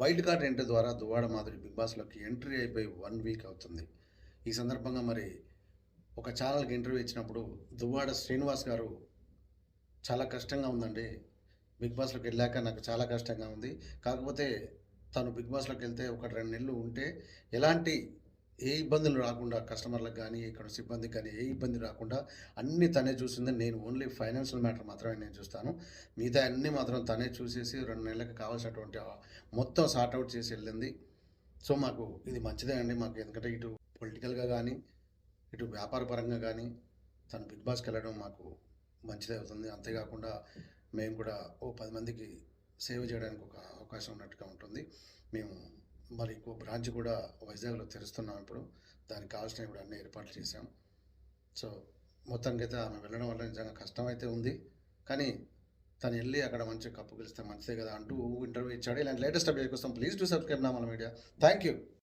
Wild card entry ద్వారా Duvvada Madhuri big బాస్లోకి entry అయిపోయి వన్ వీక్ అవుతుంది. ఈ సందర్భంగా మరి ఒక ఛానల్కి ఇంటర్వ్యూ ఇచ్చినప్పుడు దువ్వాడ శ్రీనివాస్ గారు చాలా కష్టంగా ఉందండి. బిగ్ బాస్లోకి వెళ్ళాక నాకు చాలా కష్టంగా ఉంది. కాకపోతే తను బిగ్ బాస్లోకి వెళ్తే ఒక రెండు నెలలు ఉంటే ఎలాంటి ఏ ఇబ్బందులు రాకుండా కస్టమర్లకు కానీ ఇక్కడ సిబ్బందికి కానీ ఏ ఇబ్బంది రాకుండా అన్నీ తనే చూసింది నేను ఓన్లీ ఫైనాన్షియల్ మ్యాటర్ మాత్రమే నేను చూస్తాను. మిగతా అన్నీ మాత్రం తనే చూసేసి రెండు నెలలకు కావాల్సినటువంటి మొత్తం సార్ట్అవుట్ చేసి వెళ్ళింది. సో మాకు ఇది మంచిదే అండి మాకు. ఎందుకంటే ఇటు పొలిటికల్గా కానీ ఇటు వ్యాపారపరంగా కానీ తను బిగ్ బాస్కి వెళ్ళడం మాకు మంచిదే అవుతుంది. అంతేకాకుండా మేము కూడా ఓ పది మందికి సేవ చేయడానికి ఒక అవకాశం ఉన్నట్టుగా ఉంటుంది. మేము మరి ఇంకో బ్రాంచ్ కూడా వైజాగ్లో తెరుస్తున్నాం ఇప్పుడు. దానికి కావాల్సిన ఇప్పుడు అన్ని ఏర్పాట్లు చేశాం. సో మొత్తం అయితే ఆమె వెళ్ళడం వల్ల నిజంగా కష్టం అయితే ఉంది. కానీ తను వెళ్ళి అక్కడ మంచి కప్పు గెలిస్తే మంచిదే కదా అంటూ ఇంటర్వ్యూ ఇచ్చాడు. ఇలాంటి లేటెస్ట్ అప్డేట్ కోసం ప్లీజ్ టు సబ్స్క్రైబ్ నా మన మీడియా. Thank you